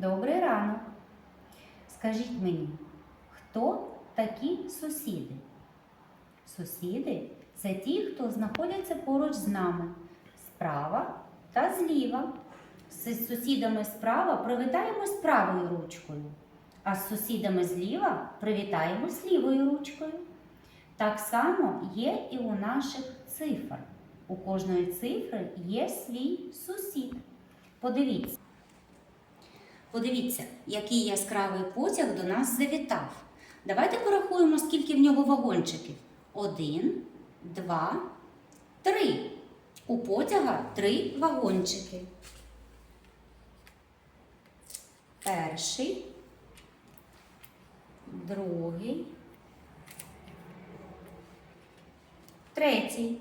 Добрий ранок. Скажіть мені, хто такі сусіди? Сусіди це ті, хто знаходяться поруч з нами справа та зліва. З сусідами справа привітаємось правою ручкою, а з сусідами зліва привітаємось лівою ручкою. Так само є і у наших цифр. У кожної цифри є свій сусід. Подивіться. Подивіться, який яскравий потяг до нас завітав. Давайте порахуємо, скільки в нього вагончиків. Один, два, три. У потяга три вагончики. Перший, другий, третій.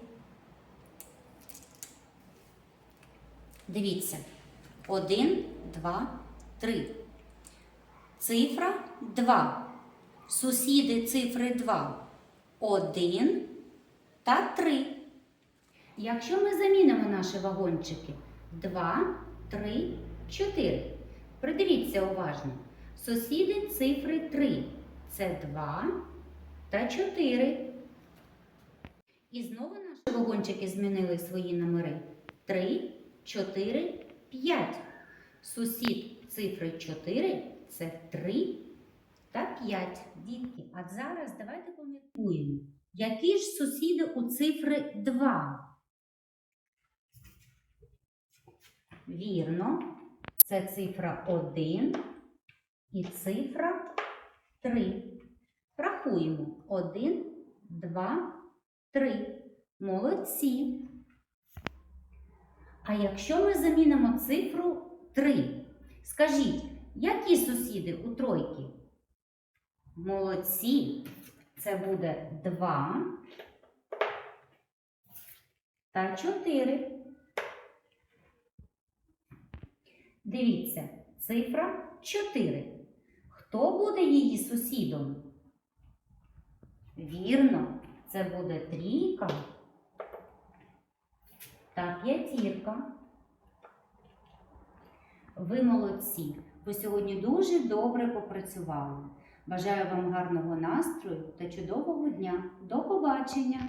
Дивіться. Один, два, три. Цифра 2. Сусіди цифри 2. 1 та 3. Якщо ми замінимо наші вагончики 2, 3, 4. Придивіться уважно. Сусіди цифри 3. Це 2 та 4. І знову наші вагончики змінили свої номери. 3, 4, 5. Сусід цифри 4 це 3 та 5. Дітки, а зараз давайте поміркуємо, які ж сусіди у цифри 2? Вірно, це цифра 1 і цифра 3. Рахуємо 1, 2, 3. Молодці. А якщо ми замінимо цифру 3, скажіть, які сусіди у тройки? Молодці. Це буде 2 та 4. Дивіться, цифра 4. Хто буде її сусідом? Вірно, це буде трійка та п'ятірка. Ви молодці. Ви сьогодні дуже добре попрацювали. Бажаю вам гарного настрою та чудового дня. До побачення!